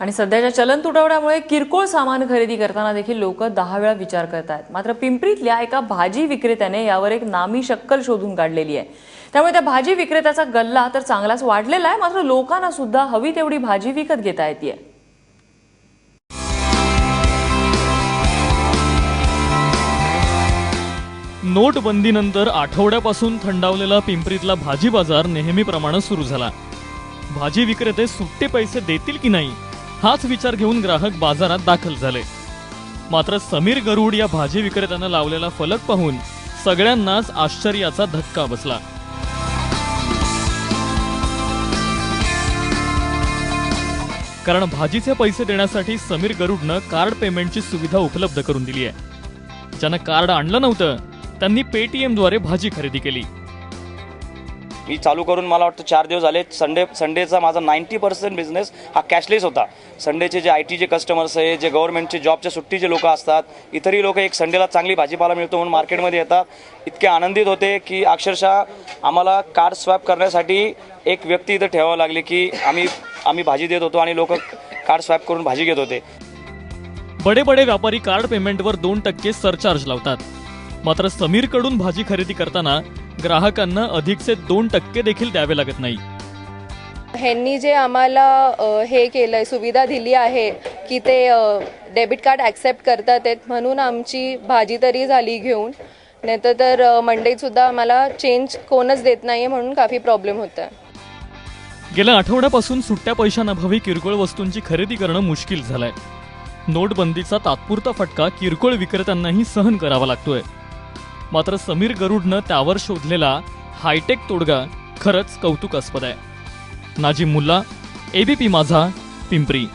आणि सध्याच्या चलन तुटवड्यामुळे किरकोळ सामान खरेदी करताना देखील लोक दहा वेळा विचार करत आहेत मात्र पिंपरीतल्या एका भाजी विक्रेत्याने यावर एक नामी शक्कल शोधून काढलेली आहे. त्यामुळे त्या भाजी विक्रेत्याचा गल्ला तर चांगलाच वाढलेला आहे मात्र लोकांना सुद्धा हवी तेवढी भाजी विकत घेता येते नोटबंदीनंतर आठवड्यापासून थंडावलेला पिंपरीतला भाजी बाजार नेहमीप्रमाणे सुरू झाला. भाजी विक्रेते सुट्टे पैसे देतील की नाही? हाच विचार घेऊन ग्राहक बाजारात दाखल झाले. मात्र समीर गरुड या भाजी विक्रेत्यानं लावलेला फलक पाहून सगळ्यांनाच आश्चर्याचा धक्का बसला. कारण भाजीचे पैसे देण्यासाठी समीर गरुडनं कार्ड पेमेंटची सुविधा उपलब्ध करून दिली आहे. ज्यानं कार्ड आणलं नव्हतं त्यांनी पेटीएमद्वारे भाजी खरेदी केली. मी चालू करून मला वाटतं चार दिवस झाले. संडे संडेचा माझा नाईन्टी पर्सेंट बिझनेस हा कॅशलेस होता. संडेचे जे आय टीचे कस्टमर्स आहे जे गव्हर्नमेंटचे जॉबच्या सुट्टीचे लोक असतात इतरही लोक एक संडेला चांगली भाजीपाला मिळतो म्हणून मार्केटमध्ये येतात. इतके आनंदित होते की अक्षरशः आम्हाला कार्ड स्वॅप करण्यासाठी एक व्यक्ती इथं ठेवावं लागली की आम्ही आम्ही भाजी देत होतो आणि लोक कार्ड स्वॅप करून भाजी घेत होते. बडे बडे व्यापारी कार्ड पेमेंटवर दोन टक्के सरचार्ज लावतात. मात्र समीरकडून भाजी खरेदी करताना ग्राहकांना अधिकचे दोन टक्के देखील द्यावे लागत नाही. ह्यांनी जे आम्हाला अ, हे केलंय सुविधा दिली आहे की ते डेबिट कार्ड ॲक्सेप्ट करतात आहेत म्हणून आमची भाजी तरी झाली घेऊन. नाही तर अ, मंडईत सुद्धा आम्हाला चेंज कोणच देत नाही म्हणून काफी प्रॉब्लेम होत. गेल्या आठवड्यापासून सुट्ट्या पैशांअभावी किरकोळ वस्तूंची खरेदी करणं मुश्किल झालंय. नोटबंदीचा तात्पुरता फटका किरकोळ विक्रेत्यांनाही सहन करावा लागतोय. मात्र समीर गरुडनं त्यावर शोधलेला हायटेक तोडगा खरंच कौतुकास्पद आहे. नाजिम मुल्ला एबीपी माझा पिंपरी.